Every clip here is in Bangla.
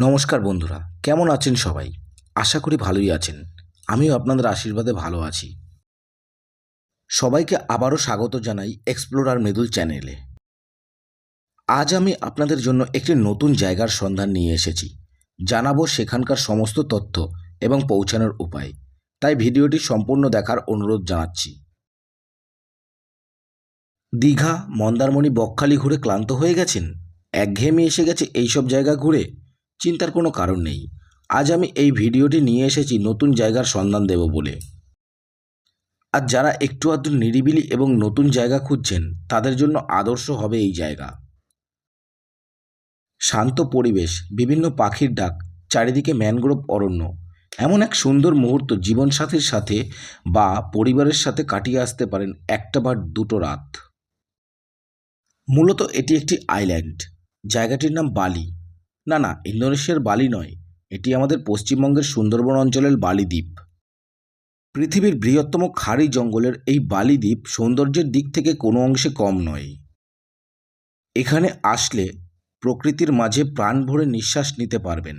নমস্কার বন্ধুরা, কেমন আছেন সবাই? আশা করি ভালোই আছেন। আমিও আপনাদের আশীর্বাদে ভালো আছি। সবাইকে আবারও স্বাগত জানাই এক্সপ্লোরার মৃদুল চ্যানেলে আজ আমি আপনাদের জন্য একটি নতুন জায়গার সন্ধান নিয়ে এসেছি। জানাব সেখানকার সমস্ত তথ্য এবং পৌঁছানোর উপায়। তাই ভিডিওটি সম্পূর্ণ দেখার অনুরোধ জানাচ্ছি। দীঘা, মন্দারমণি, বকখালি ঘুরে ক্লান্ত হয়ে গেছেন? একঘেয়েমি এসে গেছে এইসব জায়গা ঘুরে? চিন্তার কোনো কারণ নেই। আজ আমি এই ভিডিওটি নিয়ে এসেছি নতুন জায়গার সন্ধান দেব বলে। আর যারা একটু আধটু নিরিবিলি এবং নতুন জায়গা খুঁজছেন, তাদের জন্য আদর্শ হবে এই জায়গা। শান্ত পরিবেশ, বিভিন্ন পাখির ডাক, চারিদিকে ম্যানগ্রোভ অরণ্য, এমন এক সুন্দর মুহূর্ত জীবনসাথীর সাথে বা পরিবারের সাথে কাটিয়ে আসতে পারেন একটা বা দুটো রাত। মূলত এটি একটি আইল্যান্ড। জায়গাটির নাম বালি। না না, ইন্দোনেশিয়ার বালি নয়। এটি আমাদের পশ্চিমবঙ্গের সুন্দরবন অঞ্চলের বালি দ্বীপ পৃথিবীর বৃহত্তম খাড়ি জঙ্গলের এই বালি দ্বীপ সৌন্দর্যের দিক থেকে কোনো অংশে কম নয়। এখানে আসলে প্রকৃতির মাঝে প্রাণ ভরে নিঃশ্বাস নিতে পারবেন।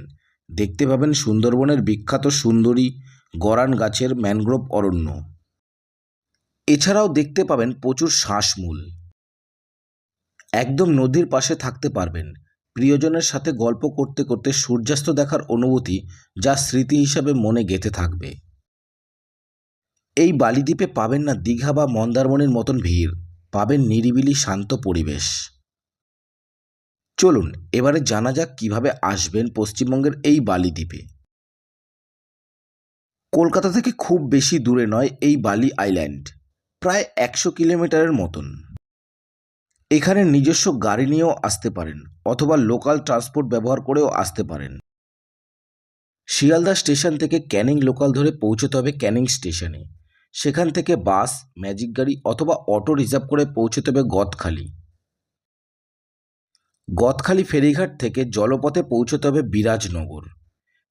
দেখতে পাবেন সুন্দরবনের বিখ্যাত সুন্দরী গরান গাছের ম্যানগ্রোভ অরণ্য। এছাড়াও দেখতে পাবেন প্রচুর শ্বাসমূল। একদম নদীর পাশে থাকতে পারবেন। প্রিয়জনের সাথে গল্প করতে করতে সূর্যাস্ত দেখার অনুভূতি যা স্মৃতি হিসাবে মনে গেঁথে থাকবে। এই বালিদ্বীপে পাবেন না দীঘা বা মন্দারমণির মতন ভিড়, পাবেন নিরিবিলি শান্ত পরিবেশ। চলুন, এবারে জানা যাক কীভাবে আসবেন পশ্চিমবঙ্গের এই বালিদ্বীপে। কলকাতা থেকে খুব বেশি দূরে নয় এই বালি আইল্যান্ড, প্রায় একশো কিলোমিটারের মতন। এখানে নিজস্ব গাড়ি নিয়েও আসতে পারেন অথবা লোকাল ট্রান্সপোর্ট ব্যবহার করেও আসতে পারেন। শিয়ালদা স্টেশন থেকে ক্যানিং লোকাল ধরে পৌঁছতে হবে ক্যানিং স্টেশনে। সেখান থেকে বাস, ম্যাজিক গাড়ি অথবা অটো রিজার্ভ করে পৌঁছতে হবে গদখালি। গদখালি ফেরিঘাট থেকে জলপথে পৌঁছতে হবে বিরাজনগর।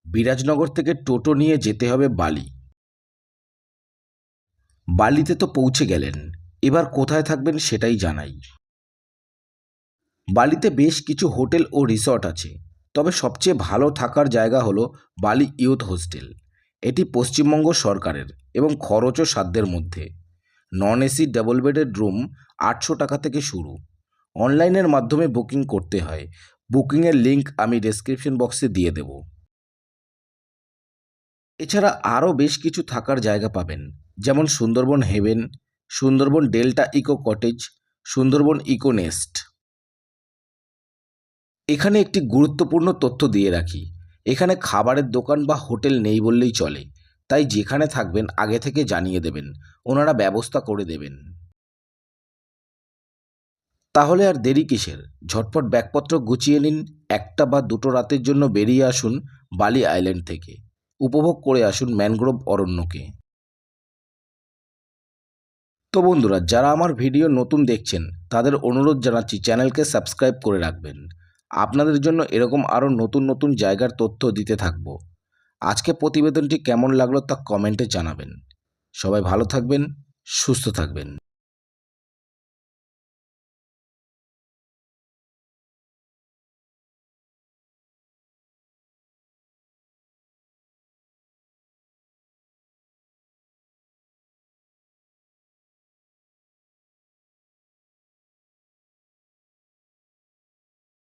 বিরাজনগর থেকে টোটো নিয়ে যেতে হবে বালি। বালিতে তো পৌঁছে গেলেন। এবার কোথায় থাকবেন সেটাই জানাই। বালিতে বেশ কিছু হোটেল ও রিসর্ট আছে। তবে সবচেয়ে ভালো থাকার জায়গা হলো বালি ইউথ হোস্টেল। এটি পশ্চিমবঙ্গ সরকারের এবং খরচও সাধ্যের মধ্যে। নন এসি ডাবল বেডের রুম আটশো টাকা থেকে শুরু। অনলাইনের মাধ্যমে বুকিং করতে হয়। বুকিংয়ের লিঙ্ক আমি ডেসক্রিপশন বক্সে দিয়ে দেব। এছাড়া আরও বেশ কিছু থাকার জায়গা পাবেন। যেমন Sundarban heaven, Sundarban delta eco cottage, Sundarban eco nest. এখানে একটি গুরুত্বপূর্ণ তথ্য দিয়ে রাখি। এখানে খাবারের দোকান বা হোটেল নেই বললেই চলে। তাই যেখানে থাকবেন, আগে থেকে জানিয়ে দেবেন। ওনারা ব্যবস্থা করে দেবেন। তাহলে আর দেরি কিসের? ঝটপট ব্যাগপত্র গুছিয়ে নিন। একটা বা দুটো রাতের জন্য বেরিয়ে আসুন বালি আইল্যান্ড থেকে। উপভোগ করে আসুন ম্যানগ্রোভ অরণ্যকে। তো বন্ধুরা, যারা আমার ভিডিও নতুন দেখছেন, তাদের অনুরোধ জানাচ্ছি চ্যানেলকে সাবস্ক্রাইব করে রাখবেন। আপনাদের জন্য এরকম আরও নতুন নতুন জায়গার তথ্য দিতে থাকব। আজকে প্রতিবেদনটি কেমন লাগল তা কমেন্টে জানাবেন। সবাই ভালো থাকবেন, সুস্থ থাকবেন।